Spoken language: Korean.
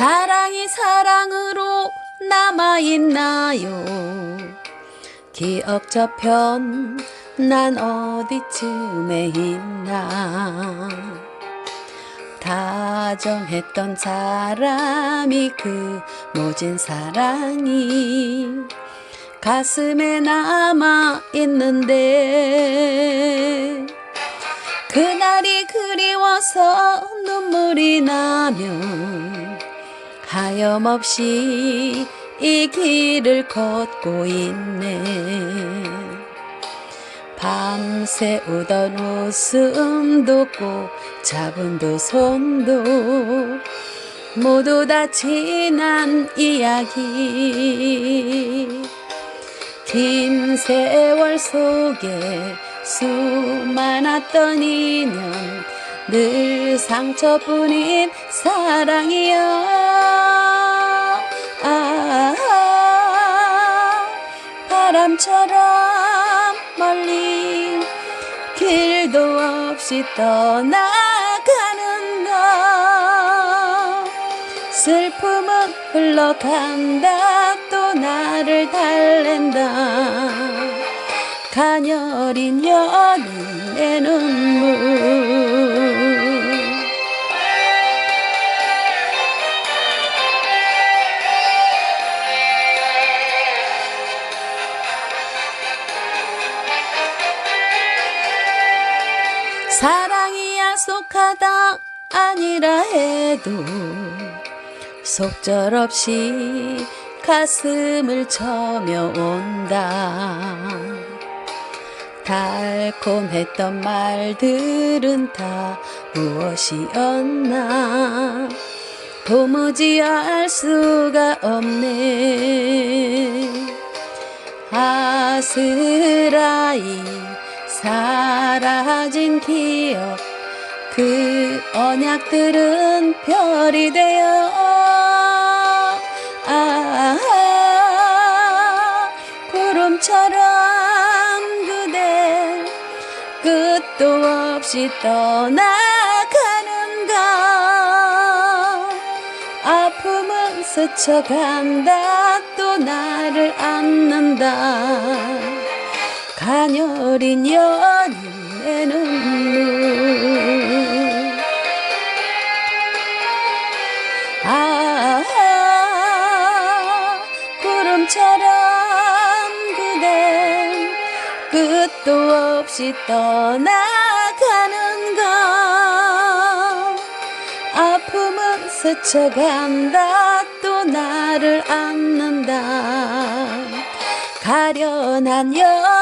사랑이 사랑으로 남아있나요? 기억 저편 난 어디쯤에 있나? 다정했던 사람이 그 모진 사랑이 가슴에 남아 있는데 그날이 그리워서 눈물이 나면 하염없이 이 길을 걷고 있네. 밤새 우던 웃음도 꼭 잡은 두 손도 모두 다 지난 이야기. 긴 세월 속에 수많았던 인연 늘 상처뿐인 사랑이여 바람처럼 멀리 길도 없이 떠나가는 것 슬픔은 흘러간다. 또 나를 달랜다. 가녀린 연인의 눈물 사랑이 약속하다 아니라 해도 속절없이 가슴을 쳐며 온다. 달콤했던 말들은 다 무엇이었나? 도무지 알 수가 없네. 아스라이 사라진 기억 그 언약들은 별이 되어. 아 구름처럼 그대 끝도 없이 떠나가는 것. 아픔은 스쳐간다. 또 나를 안는다 가녀린 연인의 눈물. 아, 구름처럼 그대 끝도 없이 떠나가는 것. 아픔은 스쳐간다. 또 나를 안는다. 가련한 눈물